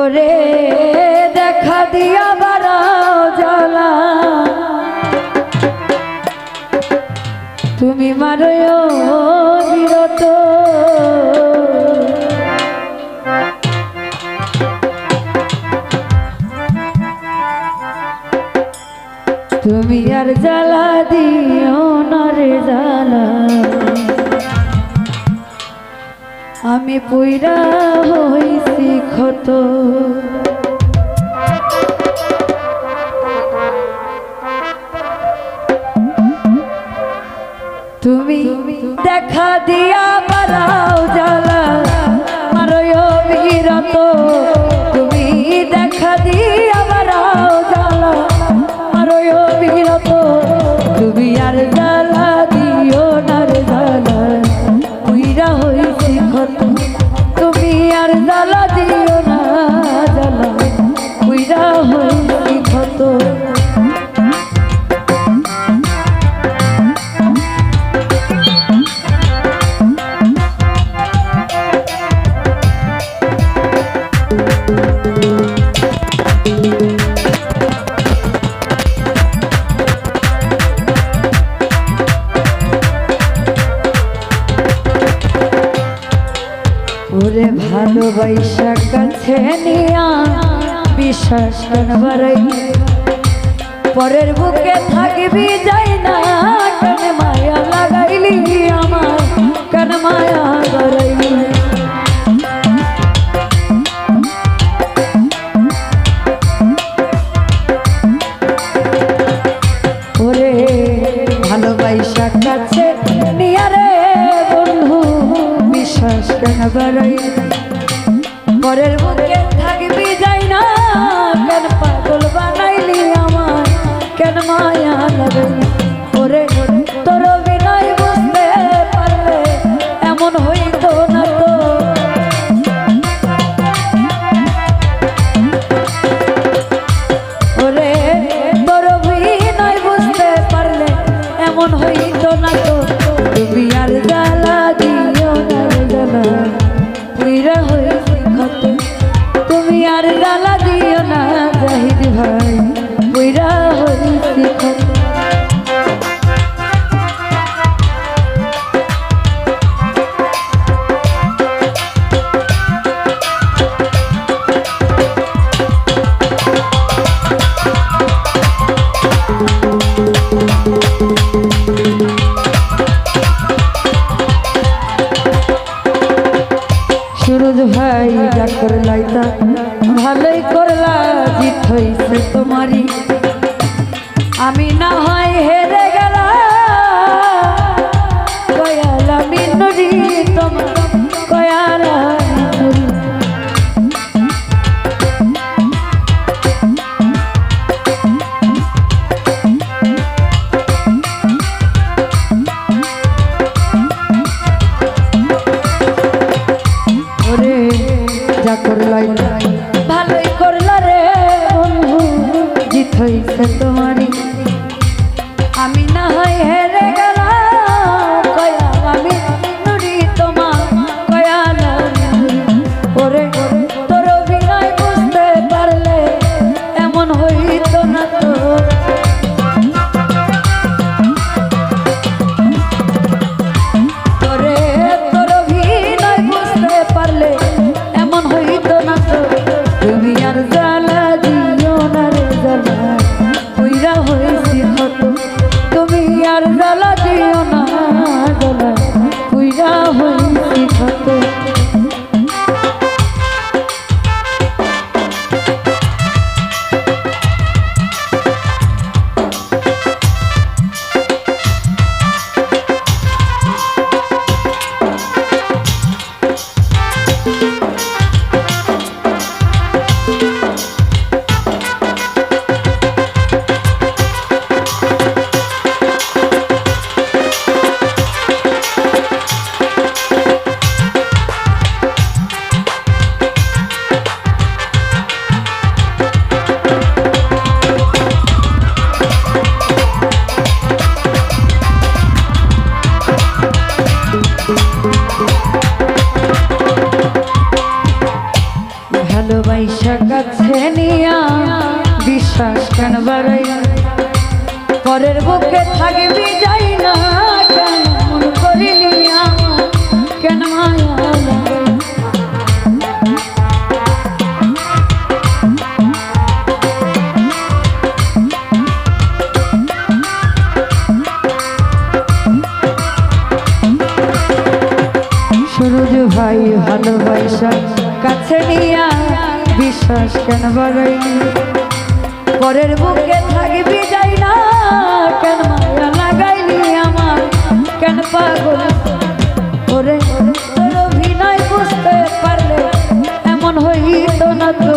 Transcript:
ওরে দেখা দিয়া বাড়াও জ্বালা। তুমি মারো তুমি আর জ্বালা দিও না রে জ্বালা। আমি পুইরা হইছি ক্ষত। তুমি দেখা দিয়া বাড়াও জালা তুমি আর জ্বালা দিয়ে ওরে ভালোবাসা কাছে নিয়া বিশ্বাস পরের বুকে থাকবি যাই না But I. আমি না হয় হে হইছে তোমারে নিয়া বিশ্বাস কেন বাড়াই পরের বুকে থাকবি যাই না কেন মন করিনি কেন মায়া? সুরজ ভাই ভালোবাসা কাছে নিয়া বিশ্বাস কেন বাড়াই পরের বুকে থাকবি যাই না। কেন মায়া লাগাইলি আমার? কেন পাগল? ওরে, তোর অভিনয় বুঝতে পারলে এমন হইত না তো।